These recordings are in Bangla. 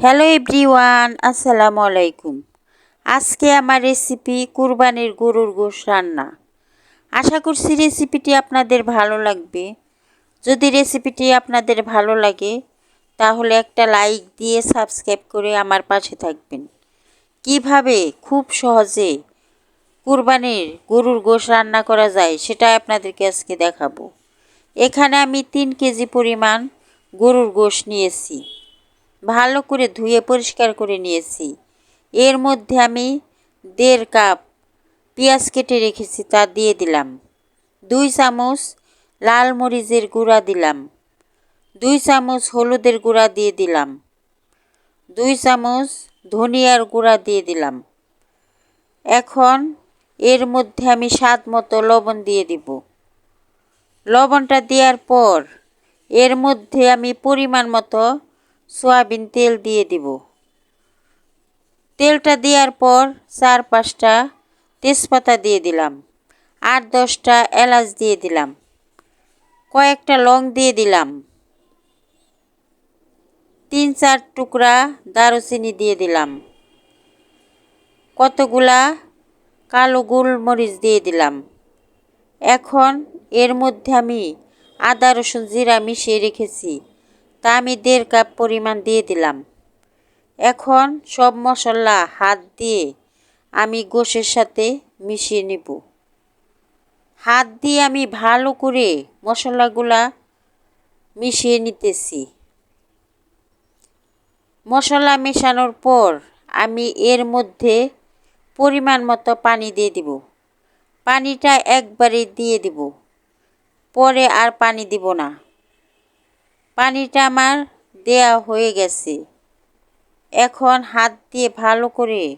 হ্যালো এভরিওয়ান আসসালামু আলাইকুম আজকে আমার রেসিপি কুরবানির গরুর গোশ রান্না। আশা করছি রেসিপিটি আপনাদের ভালো লাগবে। যদি রেসিপিটি আপনাদের ভালো লাগে, তাহলে একটা লাইক দিয়ে সাবস্ক্রাইব করে আমার পাশে থাকবেন। কীভাবে খুব সহজে কুরবানির গরুর গোশ রান্না করা যায় সেটা আপনাদেরকে আজকে দেখাবো। এখানে আমি তিন কেজি পরিমাণ গরুর গোশ নিয়েছি। ভালো করে ধুয়ে পরিষ্কার করে নিয়েছি। এর মধ্যে আমি দেড় কাপ পেঁয়াজ কেটে রেখেছি, তা দিয়ে দিলাম। দুই চামচ লাল মরিচের গুঁড়া দিলাম। দুই চামচ হলুদের গুঁড়া দিয়ে দিলাম। দুই চামচ ধনিয়ার গুঁড়া দিয়ে দিলাম। এখন এর মধ্যে আমি স্বাদ মতো লবণ দিয়ে দিব। লবণটা দেওয়ার পর এর মধ্যে আমি পরিমাণ মতো সয়াবিন তেল দিয়ে দিব। তেলটা দেওয়ার পর চার পাঁচটা তেজপাতা দিয়ে দিলাম। আট দশটা এলাচ দিয়ে দিলাম। কয়েকটা লং দিয়ে দিলাম। তিন চার টুকরা দারুচিনি দিয়ে দিলাম। কতগুলা কালো গোলমরিচ দিয়ে দিলাম। এখন এর মধ্যে আমি আদা, রসুন, জিরা মিশিয়ে রেখেছি। তা আমি দেড় কাপ পরিমাণ দিয়ে দিলাম। এখন সব মশলা হাত দিয়ে আমি গোশের সাথে মিশিয়ে নেব। হাত দিয়ে আমি ভালো করে মশলাগুলা মিশিয়ে নিতেছি। মশলা মেশানোর পর আমি এর মধ্যে পরিমাণ মতো পানি দিয়ে দিব। পানিটা একবারে দিয়ে দিব। পরে আর পানি দিব না। পানিটা আমার দেয়া হয়ে গেছে। এখন হাত দিয়ে ভালো করে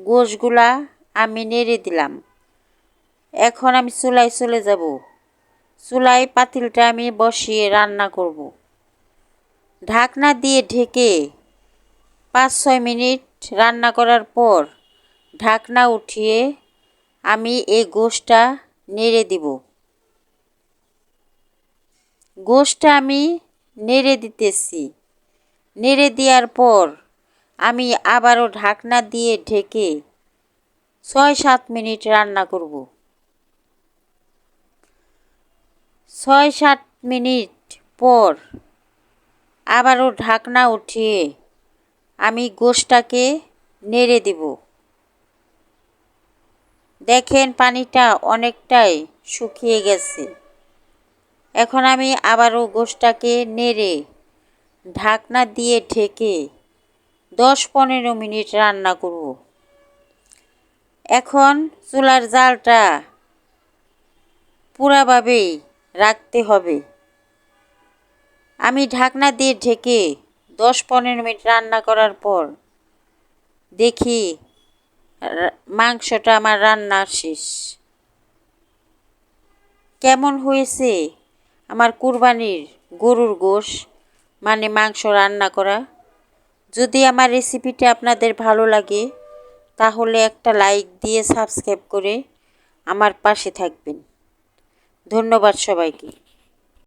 গোশগুলা আমি নেড়ে দিলাম। এখন আমি চুলায় চলে যাব। চুলায় পাতিলটা আমি বসিয়ে রান্না করব। ঢাকনা দিয়ে ঢেকে পাঁচ ছয় মিনিট রান্না করার পর ঢাকনা উঠিয়ে আমি এই গোশটা নেড়ে দিব। গোশটা আমি নেড়ে দিতেছি। নেড়ে দেওয়ার পর আমি আবারও ঢাকনা দিয়ে ঢেকে ছয় সাত মিনিট রান্না করব। ছয় সাত মিনিট পর আবারও ঢাকনা উঠিয়ে আমি গোশটাকে নেড়ে দেব। দেখেন পানিটা অনেকটাই শুকিয়ে গেছে। এখন আমি আবারও গোশটাকে নেড়ে ঢাকনা দিয়ে ঢেকে দশ পনেরো মিনিট রান্না করব। এখন চুলার জালটা পুরাভাবেই রাখতে হবে। আমি ঢাকনা দিয়ে ঢেকে দশ পনেরো মিনিট রান্না করার পর দেখি মাংসটা আমার রান্না শেষ। কেমন হয়েছে? আমার কুরবানির গরুর গোশ মানে মাংস রান্না করা। যদি আমার রেসিপিটা আপনাদের ভালো লাগে, তাহলে একটা লাইক দিয়ে সাবস্ক্রাইব করে আমার পাশে থাকবেন। ধন্যবাদ সবাইকে।